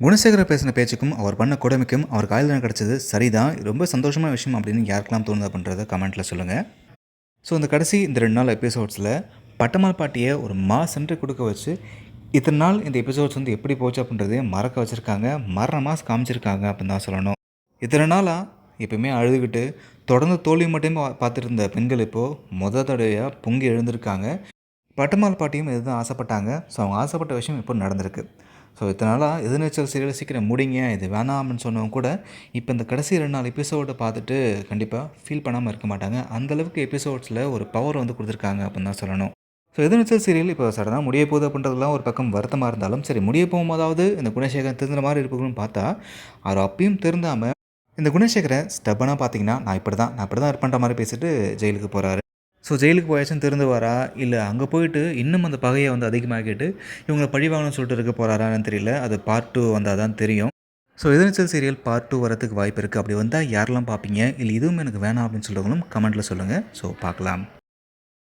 குணசேகர பேசின பேச்சுக்கும் அவர் பண்ண கொடுமைக்கும் அவர் காயில் கிடச்சது சரிதான். ரொம்ப சந்தோஷமான விஷயம் அப்படின்னு யாருக்கெல்லாம் தோணுது அப்படின்றத கமெண்ட்டில் சொல்லுங்கள் ஸோ இந்த கடைசி இந்த ரெண்டு நாள் எபிசோட்ஸில் பட்டமால் பாட்டியை ஒரு மா சென்று கொடுக்க வச்சு இத்தனை நாள் இந்த எபிசோட்ஸ் வந்து எப்படி போச்சு அப்படின்றதையும் மறக்க வச்சுருக்காங்க. மரண மாதம் காமிச்சிருக்காங்க அப்படின்னு தான் சொல்லணும். இத்தனை நாளாக எப்பயுமே அழுதுகிட்டு தொடர்ந்து தோல்வி மட்டுமே பார்த்துட்டு இருந்த பெண்கள் இப்போது முத தடவையாக பொங்கி எழுந்திருக்காங்க. பட்டமால் பாட்டியும் இதுதான் ஆசைப்பட்டாங்க. ஸோ அவங்க ஆசைப்பட்ட விஷயம் இப்போ நடந்திருக்கு. ஸோ இத்தனை நாளாக எதிர்நீச்சல் சீரியல் சீக்கிரம் முடிங்க இது வேணாம் அப்படின்னு சொன்னவங்க கூட இப்போ இந்த கடைசி ரெண்டு நாள் எபிசோடை பார்த்துட்டு கண்டிப்பாக ஃபீல் பண்ணாமல் இருக்க மாட்டாங்க. அந்தளவுக்கு எபிசோட்ஸில் ஒரு பவர் வந்து கொடுத்துருக்காங்க அப்படின்னு தான் சொல்லணும். ஸோ எதிர்நீச்சல் சீரியல் இப்போ சடனாக முடிய போகுது அப்படின்றதுலாம் ஒரு பக்கம் வருத்தமாக இருந்தாலும் சரி முடிய போகும்போதாவது இந்த குணசேகரன் திருந்த மாதிரி இருக்கணும்னு பார்த்தா அவர் அப்பயும் திருந்தாமல் இந்த குணசேகரை ஸ்டப்பனாக பார்த்தீங்கன்னா நான் இப்படி தான் நான் இப்படி தான் இருப்பேன்ற மாதிரி பேசிட்டு ஜெயிலுக்கு போகிறாரு ஸோ ஜெயிலுக்கு போயாச்சும் வரா? இல்லை அங்கே போயிட்டு இன்னும் அந்த பகையை வந்து அதிகமாக்கிட்டு இவங்களை பழி சொல்லிட்டு இருக்க போகிறாரான்னு தெரியல. அது பார்ட் டூ வந்தால் தான் தெரியும். So Ethirneechal serial part two வரதுக்கு வாய்ப்பு இருக்குது அப்படி வந்தால் யாரெல்லாம் பார்ப்பீங்க? இல்லை இதுவும் எனக்கு வேணாம் அப்படின்னு சொல்கிறவங்களும் கமெண்ட்டில் சொல்லுங்கள் ஸோ பார்க்கலாம்.